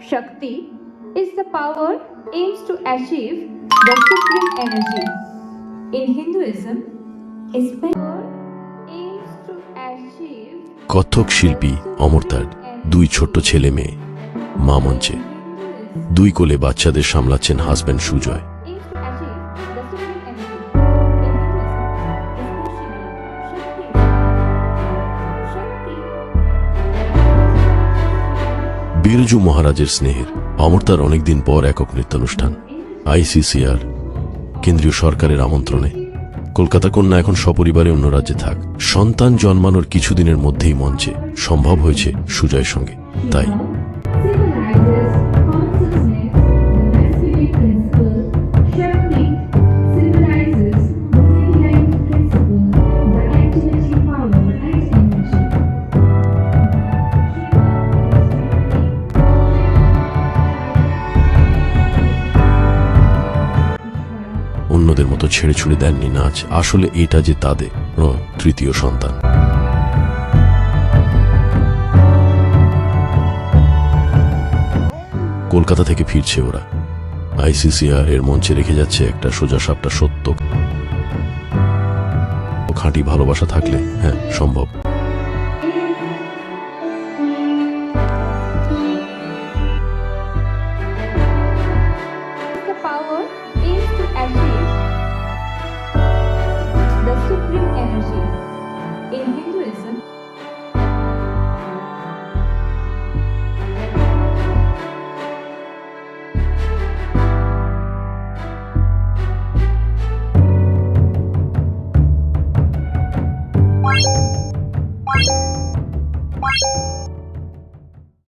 Shakti is the power aims to achieve the supreme energy. In Hinduism, is power aims to achieve কথক শিল্পী অমরতার দুই ছোট্ট ছেলে মেয়ে মা মঞ্চে দুই কোলে বাচ্চাদের সামলাচ্ছেন হাজব্যান্ড সুজয় বিরজু মহারাজের স্নেহের অমর্তার অনেকদিন পর একক নৃত্যানুষ্ঠান, আইসিসিআর, কেন্দ্রীয় সরকারের আমন্ত্রণে। কলকাতা কন্যা এখন সপরিবারে অন্য রাজ্যে থাক। সন্তান জন্মানোর কিছুদিনের মধ্যেই মঞ্চে সম্ভব হয়েছে সুজয়ের সঙ্গে। তাই অন্যদের মতো ছেড়ে ছুড়ে দেননি নাচ আসলে এটা যে তাদের তৃতীয় সন্তান। কলকাতা থেকে ফিরছে ওরা। আইসিসিআর এর মঞ্চে রেখে যাচ্ছে একটা সোজা সাপটা সত্য। খাঁটি ভালোবাসা থাকলে হ্যাঁ সম্ভব।